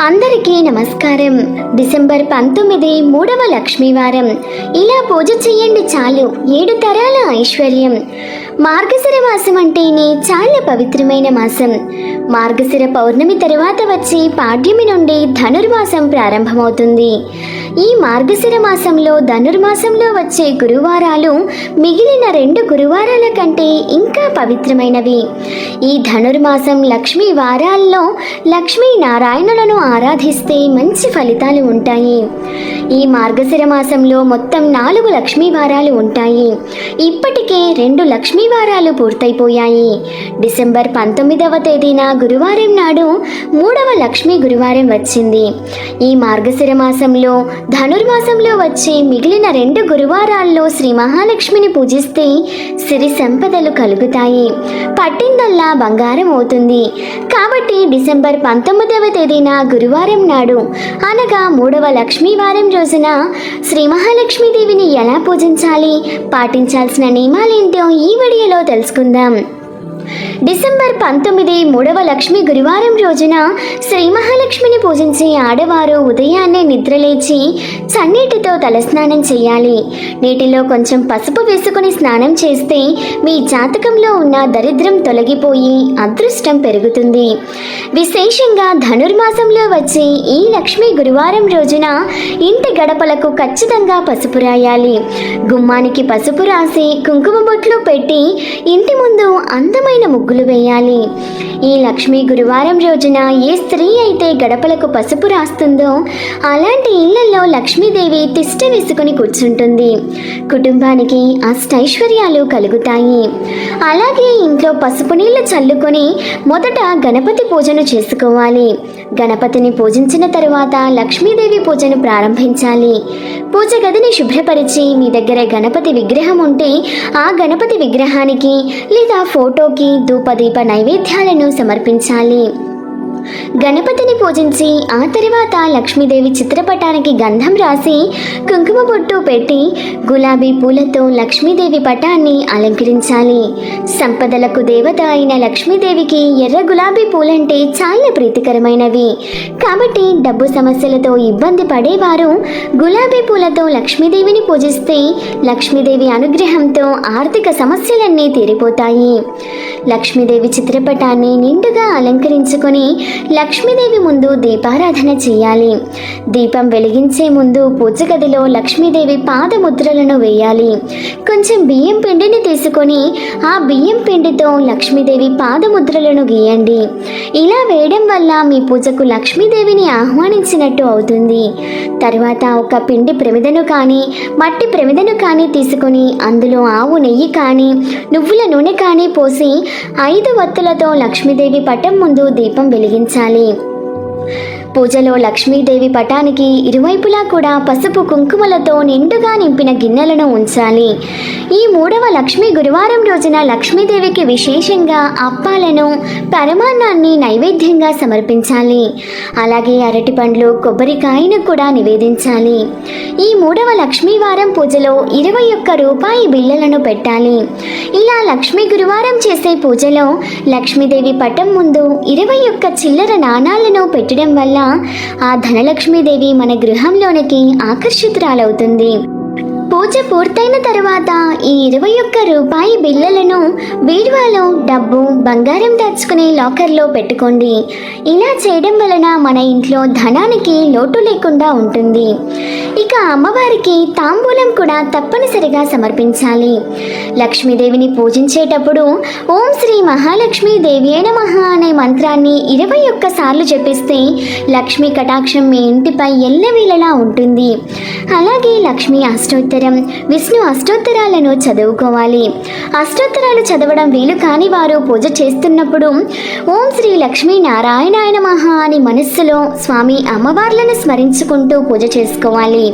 అందరికీ నమస్కారం. డిసెంబర్ పంతొమ్మిది మూడవ లక్ష్మీవారం. ఇలా పూజ చెయ్యండి చాలు. ఏడు తరాల ఐశ్వర్యం. మార్గశిర మాసం అంటేనే చాలా పవిత్రమైన మాసం. మార్గశిర పౌర్ణమి తరువాత వచ్చే పాడ్యమి నుండి ధనుర్మాసం ప్రారంభమవుతుంది. ఈ మార్గశిర మాసంలో ధనుర్మాసంలో వచ్చే గురువారాలు మిగిలిన రెండు గురువారాల కంటే ఇంకా పవిత్రమైనవి. ఈ ధనుర్మాసం లక్ష్మీ వారాల్లో లక్ష్మీ నారాయణులను ఆరాధిస్తే మంచి ఫలితాలు ఉంటాయి. ఈ మార్గశిర మాసంలో మొత్తం నాలుగు లక్ష్మీ వారాలు ఉంటాయి. ఇప్పటికే రెండు లక్ష్మీ వారాలు పూర్తయిపోయాయి. డిసెంబర్ పంతొమ్మిదవ తేదీన గురువారం నాడు మూడవ లక్ష్మీ గురువారం వచ్చింది. ఈ మార్గశిర మాసంలో ధనుర్మాసంలో వచ్చే మిగిలిన రెండు గురువారాల్లో శ్రీ మహాలక్ష్మిని పూజిస్తే సిరి సంపదలు కలుగుతాయి. పట్టిందల్లా బంగారం అవుతుంది. కాబట్టి డిసెంబర్ పంతొమ్మిదవ తేదీన గురువారం నాడు అనగా మూడవ లక్ష్మీవారం రోజున శ్రీ మహాలక్ష్మీదేవిని ఎలా పూజించాలి? పాటించాల్సిన నియమాలేంటో ఈ వీడియోలో తెలుసుకుందాం. డిసెంబర్ పంతొమ్మిది మూడవ లక్ష్మి గురువారం రోజున శ్రీ మహాలక్ష్మిని పూజించే ఆడవారు ఉదయాన్నే నిద్రలేచి చన్నీటితో తలస్నానం చేయాలి. నీటిలో కొంచెం పసుపు వేసుకుని స్నానం చేస్తే మీ జాతకంలో ఉన్న దరిద్రం తొలగిపోయి అదృష్టం పెరుగుతుంది. విశేషంగా ధనుర్మాసంలో వచ్చే ఈ లక్ష్మి గురువారం రోజున ఇంటి గడపలకు ఖచ్చితంగా పసుపు రాయాలి. గుమ్మానికి పసుపు రాసి కుంకుమ బొట్లు పెట్టి ఇంటి ముందు అందమైన ముగ్గులు వేయాలి. ఈ లక్ష్మీ గురువారం రోజున ఏ స్త్రీ అయితే గడపలకు పసుపు రాస్తుందో అలాంటి ఇళ్ళలో లక్ష్మీదేవి తిష్ట వేసుకుని కూర్చుంటుంది. కుటుంబానికి అష్టైశ్వర్యాలు కలుగుతాయి. అలాగే ఇంట్లో పసుపు నీళ్ళు చల్లుకొని మొదట గణపతి పూజను చేసుకోవాలి. గణపతిని పూజించిన తరువాత లక్ష్మీదేవి పూజను ప్రారంభించాలి. పూజ గదిని శుభ్రపరిచి మీ దగ్గర గణపతి విగ్రహం ఉంటే ఆ గణపతి విగ్రహానికి లేదా ఫోటోకి ధూపదీప నైవేద్యాలను సమర్పించాలి. గణపతిని పూజించి ఆ తర్వాత లక్ష్మీదేవి చిత్రపటానికి గంధం రాసి కుంకుమ బొట్టు పెట్టి గులాబీ పూలతో లక్ష్మీదేవి పటాన్ని అలంకరించాలి. సంపదలకు దేవత అయిన లక్ష్మీదేవికి ఎర్ర గులాబీ పూలంటే చాలా ప్రీతికరమైనవి. కాబట్టి డబ్బు సమస్యలతో ఇబ్బంది పడేవారు గులాబీ పూలతో లక్ష్మీదేవిని పూజిస్తే లక్ష్మీదేవి అనుగ్రహంతో ఆర్థిక సమస్యలన్నీ తీరిపోతాయి. లక్ష్మీదేవి చిత్రపటాన్ని నిండుగా అలంకరించుకొని లక్ష్మీదేవి ముందు దీపారాధన చేయాలి. దీపం వెలిగించే ముందు పూజ గదిలో లక్ష్మీదేవి పాదముద్రలను వేయాలి. కొంచెం బియ్యం పిండిని తీసుకొని ఆ బియ్యం పిండితో లక్ష్మీదేవి పాదముద్రలను గీయండి. ఇలా వేయడం వల్ల మీ పూజకు లక్ష్మీదేవిని ఆహ్వానించినట్టు అవుతుంది. తర్వాత ఒక పిండి ప్రమిదను కానీ మట్టి ప్రమిదను కానీ తీసుకొని అందులో ఆవు నెయ్యి కానీ నువ్వుల నూనె కానీ పోసి ఐదు వత్తులతో లక్ష్మీదేవి పటం ముందు దీపం వెలిగించాలి. పూజలో లక్ష్మీదేవి పటానికి ఇరువైపులా కూడా పసుపు కుంకుమలతో నిండుగా నింపిన గిన్నెలను ఉంచాలి. ఈ మూడవ లక్ష్మీ గురువారం రోజున లక్ష్మీదేవికి విశేషంగా అప్పాలను పరమాన్నాన్ని నైవేద్యంగా సమర్పించాలి. అలాగే అరటిపండ్లు కొబ్బరికాయను కూడా నివేదించాలి. ఈ మూడవ లక్ష్మీవారం పూజలో ఇరవై ఒక్క రూపాయి బిళ్ళలను పెట్టాలి. ఇలా లక్ష్మీ గురువారం చేసే పూజలో లక్ష్మీదేవి పటం ముందు ఇరవై ఒక్క చిల్లర నాణాలను పెట్టడం వల్ల ఆ ధనలక్ష్మీదేవి మన గృహంలోనికి ఆకర్షితురాలవుతుంది. పూజ పూర్తయిన తర్వాత ఈ ఇరవై ఒక్క రూపాయి బిళ్ళలను బీరువాలో డబ్బు బంగారం దాచుకునే లాకర్లో పెట్టుకోండి. ఇలా చేయడం వలన మన ఇంట్లో ధనానికి లోటు లేకుండా ఉంటుంది. ఇక అమ్మవారికి తాంబూలం కూడా తప్పనిసరిగా సమర్పించాలి. లక్ష్మీదేవిని పూజించేటప్పుడు ఓం శ్రీ మహాలక్ష్మీ దేవియేణ మహా అనే మంత్రాన్ని ఇరవై ఒక్క సార్లు జపిస్తే లక్ష్మీ కటాక్షం మీ ఇంటిపై ఎల్లవేళలా ఉంటుంది. అలాగే లక్ష్మీ అష్టోత్తర విష్ణు అష్టోత్తరాలను చదువుకోవాలి. అష్టోత్తరాలు చదవడం వీలు కాని వారు పూజ చేస్తున్నప్పుడు ఓం శ్రీ లక్ష్మీ నారాయణాయన మహా అని మనస్సులో స్వామి అమ్మవార్లను స్మరించుకుంటూ పూజ చేసుకోవాలి.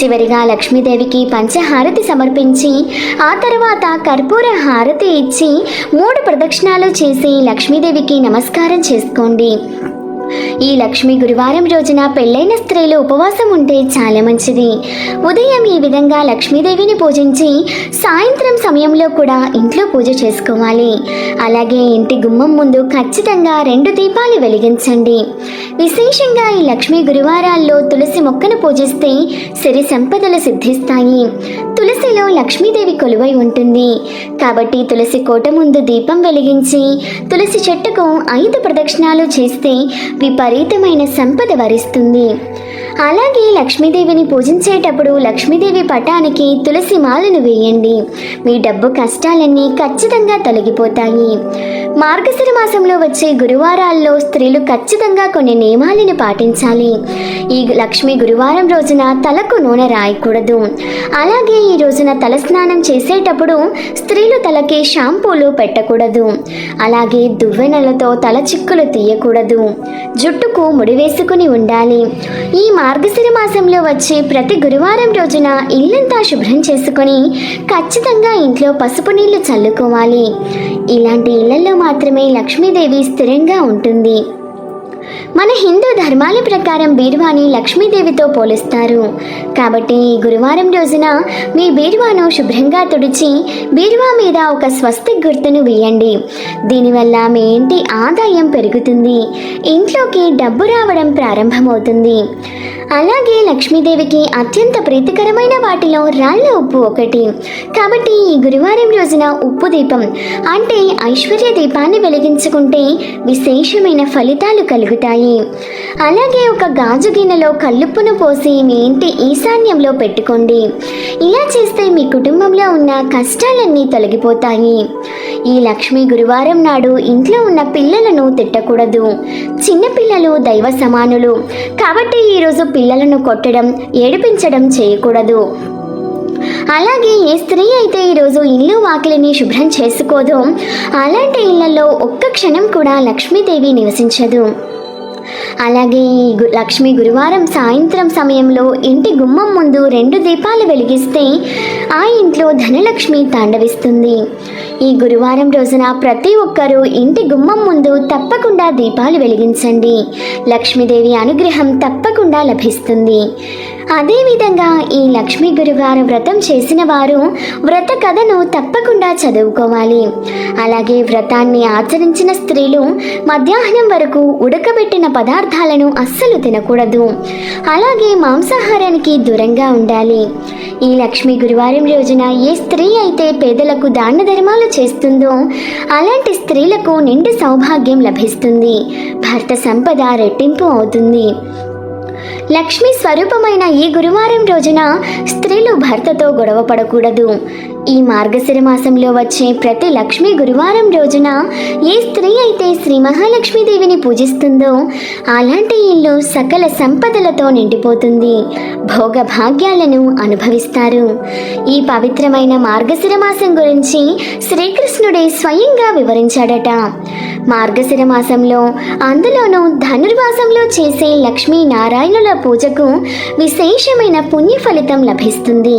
చివరిగా లక్ష్మీదేవికి పంచహారతి సమర్పించి ఆ తర్వాత కర్పూర హారతి ఇచ్చి మూడు ప్రదక్షిణాలు చేసి లక్ష్మీదేవికి నమస్కారం చేసుకోండి. ఈ లక్ష్మి గురువారం రోజున పెళ్ళైన స్త్రీలు ఉపవాసం ఉంటే చాలా మంచిది. ఉదయం ఈ విధంగా లక్ష్మీదేవిని పూజించి సాయంత్రం సమయంలో కూడా ఇంట్లో పూజ చేసుకోవాలి. అలాగే ఇంటి గుమ్మం ముందు ఖచ్చితంగా రెండు దీపాలు వెలిగించండి. విశేషంగా ఈ లక్ష్మీ గురువారాల్లో తులసి మొక్కను పూజిస్తే సిరి సంపదలు సిద్ధిస్తాయి. తులసిలో లక్ష్మీదేవి కొలువై ఉంటుంది. కాబట్టి తులసి కోట ముందు దీపం వెలిగించి తులసి చెట్టుకు ఐదు ప్రదక్షిణాలు చేస్తే విపరీతమైన సంపద వరిస్తుంది. అలాగే లక్ష్మీదేవిని పూజించేటప్పుడు లక్ష్మీదేవి పటానికి తులసి మాలను వేయండి. మీ డబ్బు కష్టాలన్నీ ఖచ్చితంగా తొలగిపోతాయి. మార్గశిర మాసంలో వచ్చే గురువారాల్లో స్త్రీలు ఖచ్చితంగా కొన్ని నియమాలను పాటించాలి. ఈ లక్ష్మి గురువారం రోజున తలకు నూనె రాయకూడదు. అలాగే ఈ రోజున తలస్నానం చేసేటప్పుడు స్త్రీలు తలకి షాంపూలు పెట్టకూడదు. అలాగే దువ్వెనలతో తల చిక్కులు తీయకూడదు. జుట్టుకు ముడి వేసుకుని ఉండాలి. ఈ మా మార్గశిర మాసంలో వచ్చే ప్రతి గురువారం రోజున ఇల్లంతా శుభ్రం చేసుకొని ఖచ్చితంగా ఇంట్లో పసుపు నీళ్ళు చల్లుకోవాలి. ఇలాంటి ఇళ్ళలో మాత్రమే లక్ష్మీదేవి స్థిరంగా ఉంటుంది. మన హిందూ ధర్మాల ప్రకారం బీరువాని లక్ష్మీదేవితో పోలుస్తారు. కాబట్టి ఈ గురువారం రోజున మీ బీరువాను శుభ్రంగా తుడిచి బీరువా మీద ఒక స్వస్తిక్ గుర్తును వేయండి. దీనివల్ల మీ ఇంటి ఆదాయం పెరుగుతుంది. ఇంట్లోకి డబ్బు రావడం ప్రారంభమవుతుంది. అలాగే లక్ష్మీదేవికి అత్యంత ప్రీతికరమైన వాటిలో రాళ్ళ ఉప్పు ఒకటి. కాబట్టి ఈ గురువారం రోజున ఉప్పు దీపం అంటే ఐశ్వర్య దీపాన్ని వెలిగించుకుంటే విశేషమైన ఫలితాలు కలుగుతాయి. అలాగే ఒక గాజు గిన్నెలో కల్లుప్పును పోసి మీ ఇంటి ఈశాన్యంలో పెట్టుకోండి. ఇలా చేస్తే మీ కుటుంబంలో ఉన్న కష్టాలన్నీ తొలగిపోతాయి. ఈ లక్ష్మీ గురువారం నాడు ఇంట్లో ఉన్న పిల్లలను తిట్టకూడదు. చిన్నపిల్లలు దైవ సమానులు. కాబట్టి ఈరోజు పిల్లలను కొట్టడం ఏడిపించడం చేయకూడదు. అలాగే ఏ స్త్రీ అయితే ఈరోజు ఇల్లు వాకిలిని శుభ్రం చేసుకోదో అలాంటి ఇళ్ళలో ఒక్క క్షణం కూడా లక్ష్మీదేవి నివసించదు. అలాగే ఈ గు- గురువారం సాయంత్రం సమయంలో ఇంటి గుమ్మం ముందు రెండు దీపాలు వెలిగిస్తే ఆ ఇంట్లో ధనలక్ష్మి తాండవిస్తుంది. ఈ గురువారం రోజున ప్రతి ఒక్కరూ ఇంటి గుమ్మం ముందు తప్పకుండా దీపాలు వెలిగించండి. లక్ష్మీదేవి అనుగ్రహం తప్పకుండా లభిస్తుంది. అదేవిధంగా ఈ లక్ష్మీ గురువారం వ్రతం చేసిన వారు వ్రత కథను తప్పకుండా చదువుకోవాలి. అలాగే వ్రతాన్ని ఆచరించిన స్త్రీలు మధ్యాహ్నం వరకు ఉడకబెట్టిన పదార్థాలను అస్సలు తినకూడదు. అలాగే మాంసాహారానికి దూరంగా ఉండాలి. ఈ లక్ష్మీ గురువారం రోజున ఏ స్త్రీ అయితే పేదలకు దాన ధర్మాలు చేస్తుందో అలాంటి స్త్రీలకు నిండు సౌభాగ్యం లభిస్తుంది. భర్త సంపద రెట్టింపు అవుతుంది. లక్ష్మి స్వరూపమైన ఈ గురువారం రోజున స్త్రీలు భర్తతో గొడవ పడకూడదు. ఈ మార్గశిర మాసంలో వచ్చే ప్రతి లక్ష్మీ గురువారం రోజున ఏ స్త్రీ అయితే శ్రీ మహాలక్ష్మీదేవిని పూజిస్తుందో అలాంటి ఇల్లు సకల సంపదలతో నిండిపోతుంది. భోగ భాగ్యాలను అనుభవిస్తారు. ఈ పవిత్రమైన మార్గశిర మాసం గురించి శ్రీకృష్ణుడే స్వయంగా వివరించాడట. మార్గశిర మాసంలో అందులోనూ ధనుర్వాసంలో చేసే లక్ష్మీ నారాయణుల పూజకు విశేషమైన పుణ్య ఫలితం లభిస్తుంది.